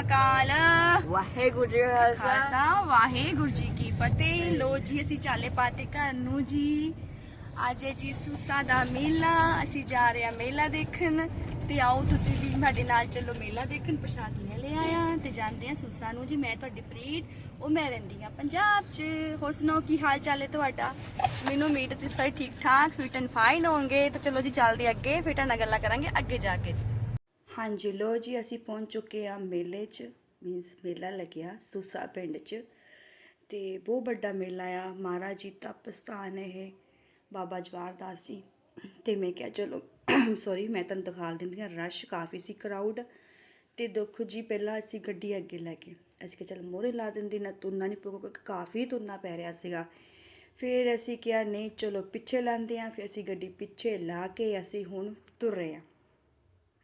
ਅਕਾਲ ਵਾਹਿਗੁਰੂ ਜੀ ਕਾ ਖਾਲਸਾ। ਵਾਹਿਗੁਰੂ ਜੀ ਕੀ ਫਤਿਹ। ਲੋ ਜੀ ਅਸੀਂ ਚਾਲੇ ਪਾਤੇ ਘਰ ਨੂੰ ਜੀ। ਅੱਜ ਹੈ ਜੀ ਸੂਸਾ ਦਾ ਮੇਲਾ ਅਸੀਂ ਜਾ ਰਹੇ ਹਾਂ ਮੇਲਾ ਦੇਖਣ। ਤੇ ਆਓ ਤੁਸੀਂ ਵੀ ਸਾਡੇ ਨਾਲ ਚੱਲੋ ਮੇਲਾ ਦੇਖਣ। ਪ੍ਰਸ਼ਾਦ ਲੈ ਲਿਆ ਆ ਤੇ ਜਾਂਦੇ ਆ ਸੂਸਾ ਨੂੰ ਜੀ। ਮੈਂ ਤੁਹਾਡੀ ਪ੍ਰੀਤ ਉਹ ਮੈਂ ਰਹਿੰਦੀ ਆ ਪੰਜਾਬ 'ਚ। ਹੋਰ ਸੁਣਾਓ ਕੀ ਹਾਲ ਚਾਲ ਹੈ ਤੁਹਾਡਾ? ਮੈਨੂੰ ਹੈ ਤੁਸੀਂ ਸਾਰੇ ਠੀਕ ਠਾਕ ਫਿਟ ਐਂਡ ਫਾਈਨ ਹੋਵੋਗੇ। ਤਾਂ ਚਲੋ ਜੀ ਚੱਲਦੇ ਅੱਗੇ। ਫਿਰ ਤਾਂ ਨਾਲ ਗੱਲਾਂ ਕਰਾਂਗੇ ਅੱਗੇ ਜਾ ਕੇ ਜੀ। ਹਾਂਜੀ ਲੋ ਜੀ, ਅਸੀਂ ਪਹੁੰਚ ਚੁੱਕੇ ਆ ਮੇਲੇ 'ਚ ਮੀਨਸ ਮੇਲਾ ਲੱਗਿਆ, ਸੂਸਾ ਪਿੰਡ 'ਚ। ਤੇ ਬਹੁਤ ਵੱਡਾ ਮੇਲਾ ਆ, ਮਹਾਰਾਜ ਜੀ ਤਪ ਸਥਾਨ ਇਹ, ਬਾਬਾ ਜਵਾਰਦਾਸ ਜੀ। ਤੇ ਮੈਂ ਕਿਹਾ, ਚਲੋ ਸੌਰੀ ਮੈਂ ਤੁਹਾਨੂੰ ਦਿਖਾ ਦਿੰਦੀ ਹਾਂ, ਰਸ਼ ਕਾਫੀ ਸੀ ਕਰਾਊਡ ਤੇ ਦੁੱਖ ਜੀ, ਪਹਿਲਾਂ ਅਸੀਂ ਗੱਡੀ ਅੱਗੇ ਲੈ ਕੇ, ਅਸੀਂ ਕਿਹਾ, ਚਲ ਮੋਰੇ ਲਾ ਦਿੰਦੀ, ਨਾ ਤੁਰਨਾ ਨਹੀਂ ਪਊਗਾ, ਕਿਉਂਕਿ ਕਾਫੀ ਤੁਰਨਾ ਪੈ ਰਿਹਾ ਸੀਗਾ। ਫਿਰ ਅਸੀਂ ਕਿਹਾ, ਨਹੀਂ, ਚਲੋ, ਪਿੱਛੇ ਲਾਂਦੇ ਆ ਫਿਰ ਅਸੀਂ ਗੱਡੀ ਪਿੱਛੇ ਲਾ ਕੇ ਅਸੀਂ ਹੁਣ ਤੁਰ ਰਹੇ ਹਾਂ।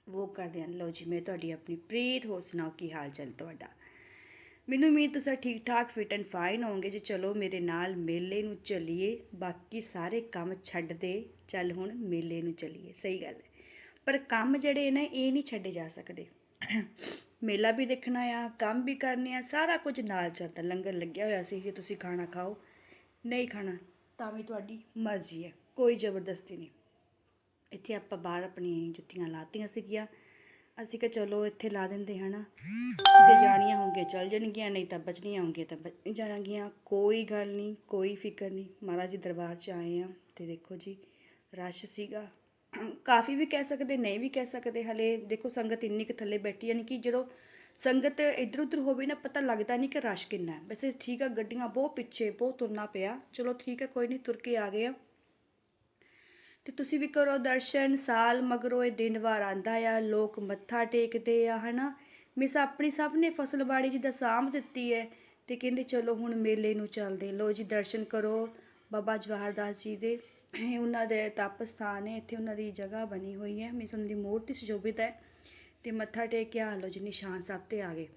ਵੋ ਕਰਦੇ ਹਾਂ ਲਓ ਜੀ ਮੈਂ ਤੁਹਾਡੀ ਆਪਣੀ ਪ੍ਰੀਤ ਹੋਰ ਸੁਣਾਓ ਕੀ ਹਾਲ ਚਾਲ ਤੁਹਾਡਾ ਮੈਨੂੰ ਉਮੀਦ ਤੁਸੀਂ ਠੀਕ ਠਾਕ ਫਿਟ ਐਂਡ ਫਾਈਨ ਹੋਵੋਗੇ ਜੇ ਚਲੋ ਮੇਰੇ ਨਾਲ ਮੇਲੇ ਨੂੰ ਚੱਲੀਏ ਬਾਕੀ ਸਾਰੇ ਕੰਮ ਛੱਡ ਦੇ ਚੱਲ ਹੁਣ ਮੇਲੇ ਨੂੰ ਚੱਲੀਏ ਸਹੀ ਗੱਲ ਹੈ ਪਰ ਕੰਮ ਜਿਹੜੇ ਨੇ ਇਹ ਨਹੀਂ ਛੱਡੇ ਜਾ ਸਕਦੇ ਮੇਲਾ ਵੀ ਦੇਖਣਾ ਆ ਕੰਮ ਵੀ ਕਰਨੇ ਆ ਸਾਰਾ ਕੁਝ ਨਾਲ ਚੱਲਦਾ ਲੰਗਰ ਲੱਗਿਆ ਹੋਇਆ ਸੀ ਕਿ ਤੁਸੀਂ ਖਾਣਾ ਖਾਓ ਨਹੀਂ ਖਾਣਾ ਤਾਂ ਵੀ ਤੁਹਾਡੀ ਮਰਜ਼ੀ ਹੈ ਕੋਈ ਜ਼ਬਰਦਸਤੀ ਨਹੀਂ ਇੱਥੇ ਆਪਾਂ ਬਾਹਰ ਆਪਣੀ ਜੁੱਤੀਆਂ ਲਾਤੀਆਂ ਸੀਗੀਆਂ। ਅਸੀਂ ਕਿ ਚਲੋ, ਇੱਥੇ ਲਾ ਦਿੰਦੇ, ਹਨਾ। ਜੇ ਜਾਣੀਆਂ ਹੋਣਗੀਆਂ, ਚੱਲ ਜਾਣਗੀਆਂ, ਨਹੀਂ ਤਾਂ ਬਚਣੀਆਂ ਹੋਣਗੀਆਂ ਤਾਂ ਬਚ ਜਾਣਗੀਆਂ। ਕੋਈ ਗੱਲ ਨਹੀਂ, ਕੋਈ ਫਿਕਰ ਨਹੀਂ। ਮਹਾਰਾਜ ਜੀ ਦਰਬਾਰ 'ਚ ਆਏ ਆ ਤੇ ਦੇਖੋ ਜੀ, ਰਸ਼ ਸੀਗਾ। ਕਾਫੀ ਵੀ ਕਹਿ ਸਕਦੇ, ਨਹੀਂ ਵੀ ਕਹਿ ਸਕਦੇ, ਹਲੇ ਦੇਖੋ ਸੰਗਤ ਇੰਨੀ ਕੁ ਥੱਲੇ ਬੈਠੀ ਯਾਨੀ ਕਿ ਜਦੋਂ ਸੰਗਤ ਇੱਧਰ ਉੱਧਰ ਹੋਵੇ ਨਾ, ਪਤਾ ਲੱਗਦਾ ਨਹੀਂ ਕਿ ਰਸ਼ ਕਿੰਨਾ ਹੈ। ਵੈਸੇ ਠੀਕ ਆ, ਗੱਡੀਆਂ ਬਹੁਤ ਪਿੱਛੇ, ਬਹੁਤ ਤੁਰਨਾ ਪਿਆ। ਚਲੋ ਠੀਕ ਹੈ ਕੋਈ ਨਹੀਂ, ਤੁਰ ਕੇ ਆ ਗਏ ਆ। ਤੇ ਤੁਸੀਂ ਵੀ ਕਰੋ ਦਰਸ਼ਨ, ਸਾਲ ਮਗਰੋਂ ਇਹ ਦਿਨ ਵਾਰ ਆਂਦਾ ਆ, ਲੋਕ ਮੱਥਾ ਟੇਕਦੇ ਆ, ਹਨਾ? ਮਿਸ ਆਪਣੀ ਸਭ ਨੇ ਫਸਲਬਾੜੀ ਦੀ ਦਾ ਸਾਂਭ ਦਿੱਤੀ ਹੈ ਤੇ ਕਹਿੰਦੇ ਚਲੋ ਹੁਣ ਮੇਲੇ ਨੂੰ ਚੱਲਦੇ ਲੋ ਜੀ, ਦਰਸ਼ਨ ਕਰੋ ਬਾਬਾ ਜਵਾਹਰਦਾਸ ਜੀ ਦੇ। ਉਹਨਾਂ ਦੇ ਤਪ ਸਥਾਨ ਹੈ ਇੱਥੇ ਉਹਨਾਂ ਦੀ ਜਗ੍ਹਾ ਬਣੀ ਹੋਈ ਹੈ ਮਿਸ ਉਹਨਾਂ ਦੀ ਮੂਰਤੀ ਸੁਸ਼ੋਭਿਤ ਹੈ ਤੇ ਮੱਥਾ ਟੇਕ ਕੇ ਆ। ਲੋ ਜੀ, ਨਿਸ਼ਾਨ ਸਾਹਿਬ ਤੇ ਆ ਗਏ।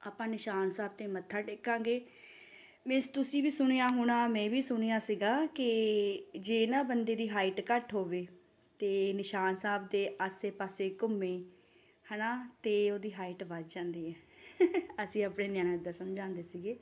ਆਪਾਂ ਨਿਸ਼ਾਨ ਸਾਹਿਬ ਤੇ ਮੱਥਾ ਟੇਕਾਂਗੇ। ਮਿਸ ਤੁਸੀਂ ਵੀ ਸੁਣਿਆ ਹੋਣਾ, ਮੈਂ ਵੀ ਸੁਣਿਆ ਸੀਗਾ ਕਿ ਜੇ ਨਾ ਬੰਦੇ ਦੀ ਹਾਈਟ ਘੱਟ ਹੋਵੇ ਤੇ ਨਿਸ਼ਾਨ ਸਾਹਿਬ ਦੇ ਆਸੇ-ਪਾਸੇ ਘੁੰਮੇ, ਹਨਾ, ਤੇ ਉਹਦੀ ਹਾਈਟ ਵੱਧ ਜਾਂਦੀ ਹੈ। ਅਸੀਂ ਆਪਣੇ ਨਿਆਣਿਆਂ ਦਾ ਸਮਝਾਉਂਦੇ ਸੀਗੇ।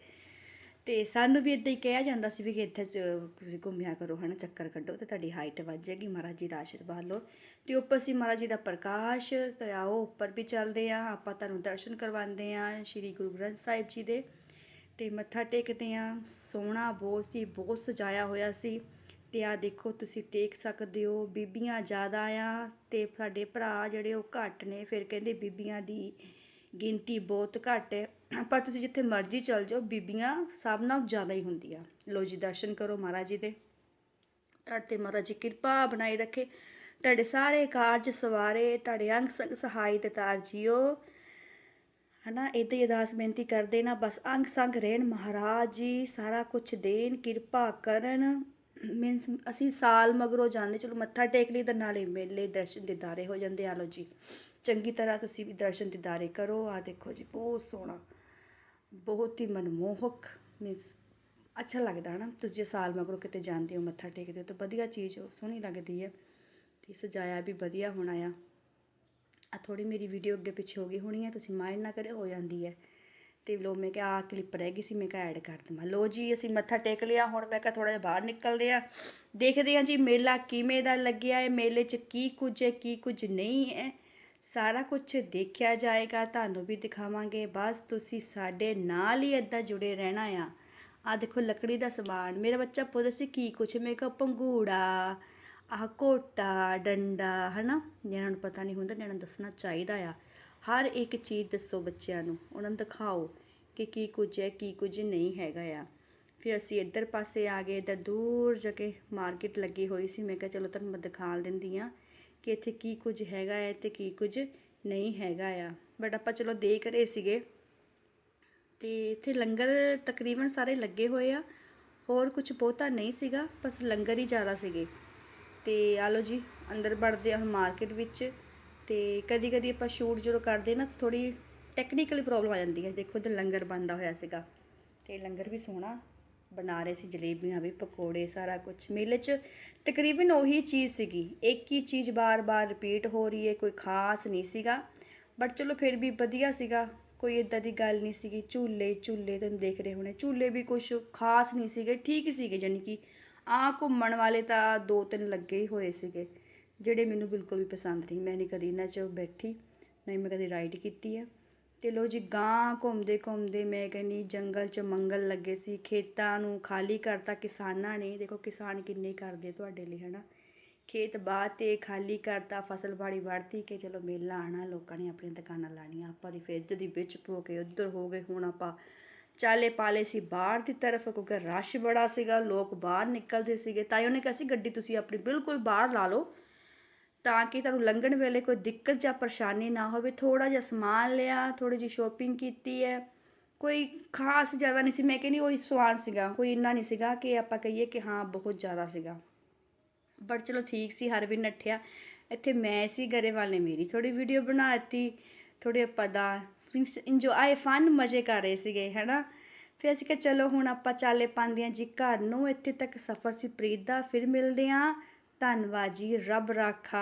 ਤੇ ਸਾਨੂੰ ਵੀ ਇਦਾਂ ਹੀ ਕਿਹਾ ਜਾਂਦਾ ਸੀ ਵੀ ਕਿ ਇੱਥੇ ਤੁਸੀਂ ਘੁੰਮਿਆ ਕਰੋ, ਹਨਾ, ਚੱਕਰ ਕੱਢੋ ਤੇ ਤੁਹਾਡੀ ਹਾਈਟ ਵੱਧ ਜਾਏਗੀ, ਮਹਾਰਾਜ ਜੀ ਦਾ ਆਸ਼ੀਰਵਾਦ ਲਓ। ਤੇ ਉੱਪਰ ਸੀ ਮਹਾਰਾਜ ਜੀ ਦਾ ਪ੍ਰਕਾਸ਼, ਤੇ ਆਓ ਉੱਪਰ ਵੀ ਚੱਲਦੇ ਆ, ਆਪਾਂ ਤੁਹਾਨੂੰ ਦਰਸ਼ਨ ਕਰਵਾਉਂਦੇ ਆ, ਸ੍ਰੀ ਗੁਰੂ ਗ੍ਰੰਥ ਸਾਹਿਬ ਜੀ ਦੇ। ਤੇ ਮੱਥਾ ਟੇਕਦੇ ਆ। ਸੋਹਣਾ ਬਹੁਤ ਸੀ, ਬਹੁਤ ਸਜਾਇਆ ਹੋਇਆ ਸੀ। ਤੇ ਆ ਦੇਖੋ, ਤੁਸੀਂ ਦੇਖ ਸਕਦੇ ਹੋ, ਬੀਬੀਆਂ ਜ਼ਿਆਦਾ ਆ ਤੇ ਸਾਡੇ ਭਰਾ ਜਿਹੜੇ ਉਹ ਘੱਟ ਨੇ। ਫਿਰ ਕਹਿੰਦੇ ਬੀਬੀਆਂ ਦੀ ਗਿਣਤੀ ਬਹੁਤ ਘੱਟ ਹੈ। ਪਰ ਤੁਸੀਂ ਜਿੱਥੇ ਮਰਜ਼ੀ ਚਲ ਜਾਓ, ਬੀਬੀਆਂ ਸਭ ਨਾਲੋਂ ਜ਼ਿਆਦਾ ਹੀ ਹੁੰਦੀਆਂ। ਲੋ ਜੀ, ਦਰਸ਼ਨ ਕਰੋ ਮਹਾਰਾਜ ਜੀ ਦੇ। ਤੁਹਾਡੇ ਤੇ ਮਹਾਰਾਜ ਜੀ ਕਿਰਪਾ ਬਣਾਈ ਰੱਖੇ। ਤੁਹਾਡੇ ਸਾਰੇ ਕਾਰਜ ਸਵਾਰੇ, ਤੁਹਾਡੇ ਅੰਗ ਸੰਗ ਸਹਾਈ ਤੇ ਤਾਰ ਜੀਓ। ਹਨਾ ਇਦਾਂ ਹੀ ਅਰਦਾਸ ਬੇਨਤੀ ਕਰਦੇ ਨਾ, ਬਸ ਅੰਗ ਸੰਗ ਰਹਿਣ, ਮਹਾਰਾਜ ਜੀ ਸਾਰਾ ਕੁਝ ਦੇਣ, ਕਿਰਪਾ ਕਰਨ। ਮੀਨਸ ਅਸੀਂ ਸਾਲ ਮਗਰੋਂ ਜਾਂਦੇ, ਚਲੋ ਮੱਥਾ ਟੇਕ ਲਈ ਤਾਂ ਨਾਲੇ ਮੇਲੇ ਦਰਸ਼ਨ ਦਿਦਾਰੇ ਹੋ ਜਾਂਦੇ। ਆ ਲੋ ਜੀ, ਚੰਗੀ ਤਰ੍ਹਾਂ ਤੁਸੀਂ ਵੀ ਦਰਸ਼ਨ ਦਿਦਾਰੇ ਕਰੋ। ਆ ਦੇਖੋ ਜੀ, ਬਹੁਤ ਸੋਹਣਾ, ਬਹੁਤ ਹੀ ਮਨਮੋਹਕ ਮੀਨਸ ਅੱਛਾ ਲੱਗਦਾ ਨਾ ਤੁਸੀਂ ਜੇ ਸਾਲ ਮਗਰੋਂ ਕਿਤੇ ਜਾਂਦੇ ਹੋ, ਮੱਥਾ ਟੇਕਦੇ ਹੋ, ਤਾਂ ਵਧੀਆ ਚੀਜ਼ ਉਹ ਸੋਹਣੀ ਲੱਗਦੀ ਹੈ। ਤੇ ਸਜਾਇਆ ਵੀ ਵਧੀਆ ਹੋਣਾ ਆ। ਆ ਥੋੜੀ ਮੇਰੀ ਵੀਡੀਓ ਅੱਗੇ ਪਿੱਛੇ ਹੋ ਗਈ ਹੋਣੀ ਹੈ ਤੁਸੀਂ ਮਾਈਂਡ ਨਾ ਕਰੇ ਹੋ ਜਾਂਦੀ ਹੈ ਤੇ ਲੋ ਮੈਂ ਕਿਹਾ ਆ ਕਲਿੱਪ ਰਹਿ ਗਈ ਸੀ, ਮੈਂ ਕਿਹਾ ਐਡ ਕਰ ਦਵਾਂ। ਲੋ ਜੀ, ਅਸੀਂ ਮੱਥਾ ਟੇਕ ਲਿਆ, ਹੁਣ ਮੈਂ ਕਿਹਾ ਥੋੜਾ ਜਿਹਾ ਬਾਹਰ ਨਿਕਲਦੇ ਆ। ਦੇਖਦੇ ਆ ਜੀ, ਮੇਲਾ ਕਿਵੇਂ ਦਾ ਲੱਗਿਆ ਹੈ ਮੇਲੇ 'ਚ ਕੀ ਕੁਝ ਹੈ ਕੀ ਕੁਝ ਨਹੀਂ ਹੈ ਸਾਰਾ ਕੁਝ ਦੇਖਿਆ ਜਾਏਗਾ, ਤੁਹਾਨੂੰ ਵੀ ਦਿਖਾਵਾਂਗੇ। ਬਸ ਤੁਸੀਂ ਸਾਡੇ ਨਾਲ ਹੀ ਏਦਾਂ ਜੁੜੇ ਰਹਿਣਾ ਆ। ਆ ਦੇਖੋ ਲੱਕੜੀ ਦਾ ਸਮਾਨ, ਮੇਰਾ ਬੱਚਾ ਪੁੱਛਦਾ ਸੀ ਕੀ ਕੁਛ, ਮੈਂ ਕਿਹਾ ਪੰਗੂੜਾ। ਆਹ ਕੋਟਾ ਡੰਡਾ, ਹਨਾ? ਜਿਹਨਾਂ ਨੂੰ ਪਤਾ ਨਹੀਂ ਹੁੰਦਾ, ਜਿਹਨਾਂ ਨੂੰ ਦੱਸਣਾ ਚਾਹੀਦਾ ਆ। ਹਰ ਇੱਕ ਚੀਜ਼ ਦੱਸੋ ਬੱਚਿਆਂ ਨੂੰ। ਉਹਨਾਂ ਨੂੰ ਦਿਖਾਓ ਕਿ ਕੀ ਕੁਝ ਹੈ, ਕੀ ਕੁਝ ਨਹੀਂ ਹੈਗਾ ਆ। ਫਿਰ ਅਸੀਂ ਇੱਧਰ ਪਾਸੇ ਆ ਗਏ, ਇੱਧਰ ਦੂਰ ਜਾ ਕੇ ਮਾਰਕੀਟ ਲੱਗੀ ਹੋਈ ਸੀ। ਮੈਂ ਕਿਹਾ, ਚਲੋ ਤੁਹਾਨੂੰ ਮੈਂ ਦਿਖਾ ਦਿੰਦੀ ਆ ਕਿ ਇੱਥੇ ਕੀ ਕੁਝ ਹੈਗਾ ਹੈ ਤੇ ਕੀ ਕੁਝ ਨਹੀਂ ਹੈਗਾ ਆ। ਬਟ ਆਪਾਂ ਚਲੋ ਦੇਖ ਰਹੇ ਸੀਗੇ। ਤੇ ਇੱਥੇ ਲੰਗਰ ਤਕਰੀਬਨ ਸਾਰੇ ਲੱਗੇ ਹੋਏ ਆ। ਹੋਰ ਕੁਝ ਬਹੁਤਾ ਨਹੀਂ ਸੀਗਾ, ਬਸ ਲੰਗਰ ਹੀ ਜ਼ਿਆਦਾ ਸੀਗੇ। ਤੇ ਆ ਲਓ ਜੀ, ਅੰਦਰ ਵੜਦੇ ਆ ਹੁਣ ਮਾਰਕੀਟ ਵਿੱਚ ਤੇ ਕਦੀ ਕਦੀ ਆਪਾਂ ਸ਼ੂਟ ਜਦੋਂ ਕਰਦੇ ਨਾ ਥੋੜੀ ਟੈਕਨੀਕਲੀ ਪ੍ਰੋਬਲਮ ਆ ਜਾਂਦੀ ਹੈ। ਦੇਖੋ ਤੇ ਲੰਗਰ ਬੰਦਾ ਹੋਇਆ ਸੀਗਾ ਤੇ ਲੰਗਰ ਵੀ ਸੋਹਣਾ ਬਣਾ ਰਹੇ ਸੀ, ਜਲੇਬੀਆਂ ਵੀ, ਪਕੌੜੇ, ਸਾਰਾ ਕੁਝ ਮੇਲੇ 'ਚ ਤਕਰੀਬਨ ਉਹੀ ਚੀਜ਼ ਸੀਗੀ। ਇੱਕ ਹੀ ਚੀਜ਼ ਬਾਰ-ਬਾਰ ਰਿਪੀਟ ਹੋ ਰਹੀ ਹੈ, ਕੋਈ ਖਾਸ ਨਹੀਂ ਸੀਗਾ। ਬਟ ਚਲੋ ਫਿਰ ਵੀ ਵਧੀਆ ਸੀਗਾ। ਕੋਈ ਇਦਾਂ ਦੀ ਗੱਲ ਨਹੀਂ ਸੀਗੀ। ਝੂਲੇ ਝੂਲੇ ਤੁਹਾਨੂੰ ਦੇਖ ਰਹੇ ਹੋਣੇ। ਝੂਲੇ ਵੀ ਕੁਝ ਖਾਸ ਨਹੀਂ ਸੀਗੇ, ਠੀਕ ਸੀਗੇ ਜਾਨੀ ਕਿ ਆ ਘੁੰਮਣ ਵਾਲੇ ਤਾਂ ਦੋ ਤਿੰਨ ਲੱਗੇ ਹੀ ਹੋਏ ਸੀਗੇ, ਜਿਹੜੇ ਮੈਨੂੰ ਬਿਲਕੁਲ ਵੀ ਪਸੰਦ ਨਹੀਂ। ਮੈਂ ਨਹੀਂ ਕਦੀ ਇਹਨਾਂ 'ਚ ਬੈਠੀ ਨਹੀਂ ਮੈਂ ਕਦੀ ਰਾਈਡ ਕੀਤੀ ਆ। ਤੇ ਲੋ ਜੀ ਗਾਂ ਘੁੰਮਦੇ ਘੁੰਮਦੇ ਮੈਂ ਕਹਿੰਨੀ ਜੰਗਲ 'ਚ ਮੰਗਲ ਲੱਗੇ ਸੀ, ਖੇਤਾਂ ਨੂੰ ਖਾਲੀ ਕਰਤਾ ਕਿਸਾਨਾਂ ਨੇ। ਦੇਖੋ ਕਿਸਾਨ ਕਿੰਨੇ ਕਰਦੇ ਤੁਹਾਡੇ ਲਈ, ਹਨਾ? ਖੇਤ ਬਾਹ ਤੇ ਖਾਲੀ ਕਰਤਾ, ਫਸਲ ਬਾੜੀ ਵੜਤੀ ਕਿ ਚਲੋ ਮੇਲਾ ਆਣਾ ਲੋਕਾਂ ਨੇ ਆਪਣੀਆਂ ਦੁਕਾਨਾਂ ਲਾਣੀਆਂ ਆਪਾਂ ਦੀ ਫਿਰ ਦੀ ਵਿੱਚ ਪੋ ਕੇ ਉੱਧਰ ਹੋ ਗਏ, ਹੁਣ ਆਪਾਂ ਚਾਲੇ ਪਾਲੇ ਸੀ ਬਾਹਰ ਦੀ ਤਰਫ ਕਿਉਂਕਿ ਰਸ਼ ਬੜਾ ਸੀਗਾ, ਲੋਕ ਬਾਹਰ ਨਿਕਲਦੇ ਸੀਗੇ। ਤਾਂ ਉਹਨੇ ਕਿਹਾ ਸੀ, ਗੱਡੀ ਤੁਸੀਂ ਆਪਣੀ ਬਿਲਕੁਲ ਬਾਹਰ ਲਾ ਲਓ ਤਾਂ ਕਿ ਤੁਹਾਨੂੰ ਲੰਘਣ ਵੇਲੇ ਕੋਈ ਦਿੱਕਤ ਜਾਂ ਪਰੇਸ਼ਾਨੀ ਨਾ ਹੋਵੇ। ਥੋੜਾ ਜਿਹਾ ਸਮਾਨ ਲਿਆ ਥੋੜੀ ਜਿਹੀ ਸ਼ੋਪਿੰਗ ਕੀਤੀ ਹੈ। ਕੋਈ ਖਾਸ ਜ਼ਿਆਦਾ ਨਹੀਂ ਸੀ। ਮੈਂ ਕਹਿੰਦੀ ਉਹੀ ਸਵਾਨ ਸੀਗਾ, ਕੋਈ ਇੰਨਾ ਨਹੀਂ ਸੀਗਾ ਕਿ ਆਪਾਂ ਕਹੀਏ ਕਿ ਹਾਂ, ਬਹੁਤ ਜ਼ਿਆਦਾ ਸੀਗਾ। ਬਟ ਚਲੋ ਠੀਕ ਸੀ, ਹਰ ਵੀ ਨੱਠਿਆ। ਇੱਥੇ ਮੈਂ ਸੀ ਗਰੇਵਾਲ ਨੇ ਮੇਰੀ ਥੋੜੀ ਵੀਡੀਓ ਬਣਾ ਦਿੱਤੀ ਥੋੜੇ ਆਪਾਂ ਦਾ ਇੰਜੋਏ ਫਨ ਮਜ਼ੇ ਕਰ ਰਹੇ ਸੀਗੇ, ਹੈਨਾ? ਫਿਰ ਅਸੀਂ ਕਿਹਾ, ਚਲੋ ਹੁਣ ਆਪਾਂ ਚਾਲੇ ਪਾਉਂਦੇ ਹਾਂ ਜੀ ਘਰ ਨੂੰ ਇੱਥੇ ਤੱਕ ਸਫ਼ਰ ਸੀ ਪ੍ਰੀਤ ਦਾ, ਫਿਰ ਮਿਲਦੇ ਹਾਂ। ਧੰਨਵਾਦ ਜੀ, ਰੱਬ ਰਾਖਾ।